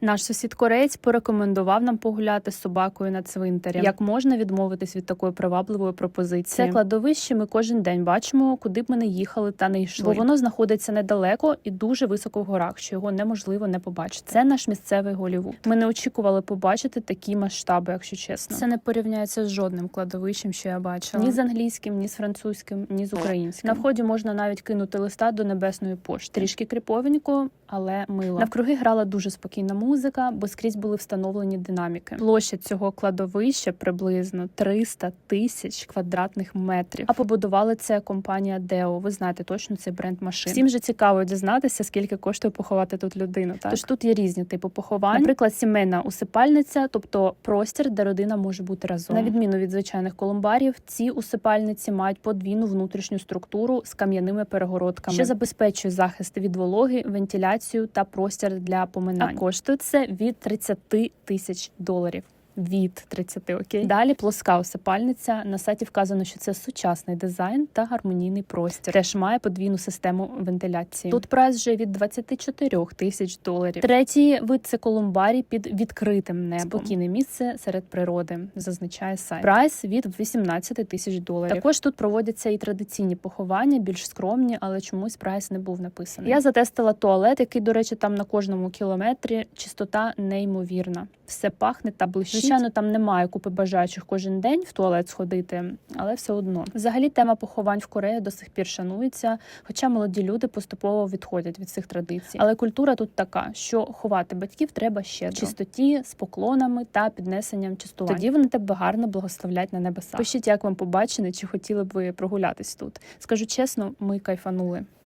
Наш сусід кореєць порекомендував нам погуляти з собакою на цвинтарі. Як можна відмовитись від такої привабливої пропозиції? Це кладовище. Ми кожен день бачимо, куди б ми не їхали та не йшли. Бо воно знаходиться недалеко і дуже високо в горах, що його неможливо не побачити. Це наш місцевий Голівуд. Ми не очікували побачити такі масштаби, якщо чесно. Це не порівняється з жодним кладовищем, що я бачила. Ні з англійським, ні з французьким, ні з українським. На вході можна навіть кинути листа до небесної пошти. Трішки кріповенько, але мило. Навкруги грала дуже спокійна музика, бо скрізь були встановлені динаміки. Площа цього кладовища приблизно 300 тисяч квадратних метрів. А побудували це компанія Део. Ви знаєте точно цей бренд машин. Всім же цікаво дізнатися, скільки коштує поховати тут людину. Так? Тож тут є різні типи поховань. Наприклад, сімейна усипальниця, тобто простір, де родина може бути разом. На відміну від звичайних колумбарів, ці усипальниці мають подвійну внутрішню структуру з кам'яними перегородками, що забезпечує захист від вологи, вентиляцію та простір для поминань. А коштує це від 30 тисяч доларів. Від 30, окей. Далі плоска усипальниця. На сайті вказано, що це сучасний дизайн та гармонійний простір. Теж має подвійну систему вентиляції. Тут прайс вже від 24 тисяч доларів. Третій вид це колумбарій під відкритим небом. Спокійне місце серед природи, зазначає сайт. Прайс від 18 тисяч доларів. Також тут проводяться і традиційні поховання, більш скромні, але чомусь прайс не був написаний. Я затестила туалет, який, до речі, там на кожному кілометрі чистота неймовірна. Все пахне та блищить. Звичайно, там немає купи бажаючих кожен день в туалет сходити, але все одно. Взагалі, тема поховань в Кореї до сих пір шанується, хоча молоді люди поступово відходять від цих традицій. Але культура тут така, що ховати батьків треба ще в чистоті, з поклонами та піднесенням чистувань. Тоді вони тебе гарно благословлять на небеса. Пишіть, як вам побачене, чи хотіли б ви прогулятись тут. Скажу чесно, ми кайфанули.